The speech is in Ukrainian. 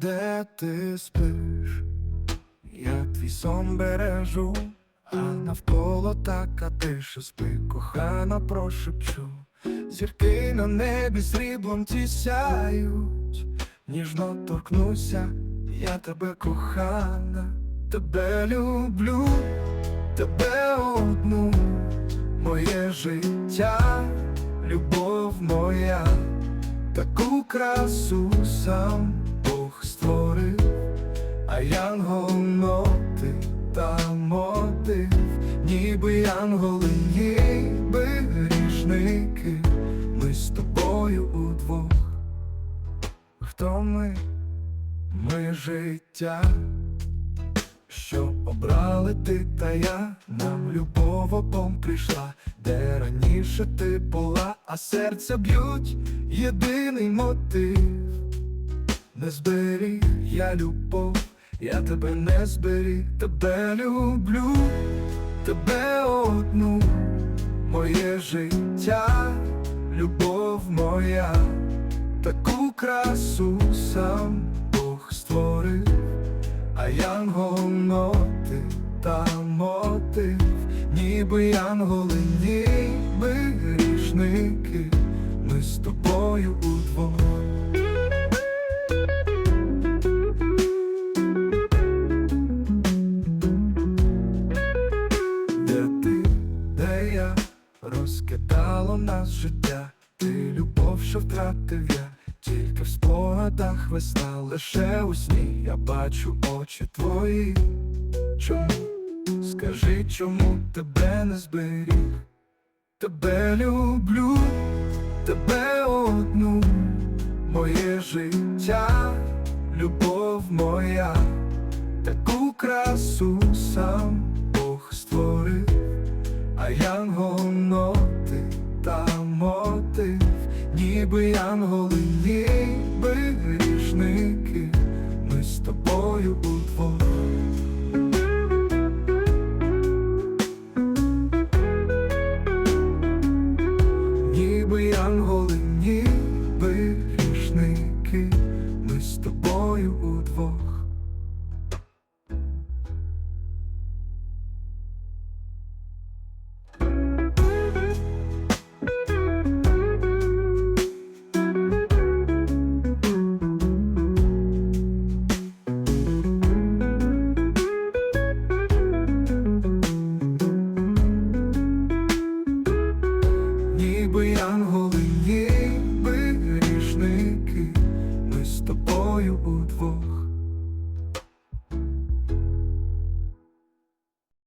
де ти спиш, я твій сон бережу, а навколо така тиша спи, кохана, прошепчу. Зірки на небі сріблом ті сяють, ніжно торкнуся, я тебе кохана, тебе люблю, тебе одну, моє життя, любов моя, таку красу сам а янгол ноти та мотив, ніби янголи, ніби грішники, ми з тобою удвох. Хто ми? Ми життя, що обрали ти та я, нам любов обом прийшла, де раніше ти була, а серця б'ють єдиний мотив. Не зберіг я любов, я тебе не зберіг, тебе люблю, тебе одну, моє життя, любов моя, таку красу сам Бог створив, а янгол ноти та мотив, ніби янголи, ніби я, розкидало нас життя, ти любов, що втратив я, тільки в спогадах весна, лише у сні я бачу очі твої. Чому? Скажи, чому тебе не зберіг? Тебе люблю, тебе одну, моє життя, любов моя, таку красу сам а янгол та мотив, ніби янголи, Ніби янголи, ніби грішники, ми з тобою удвох.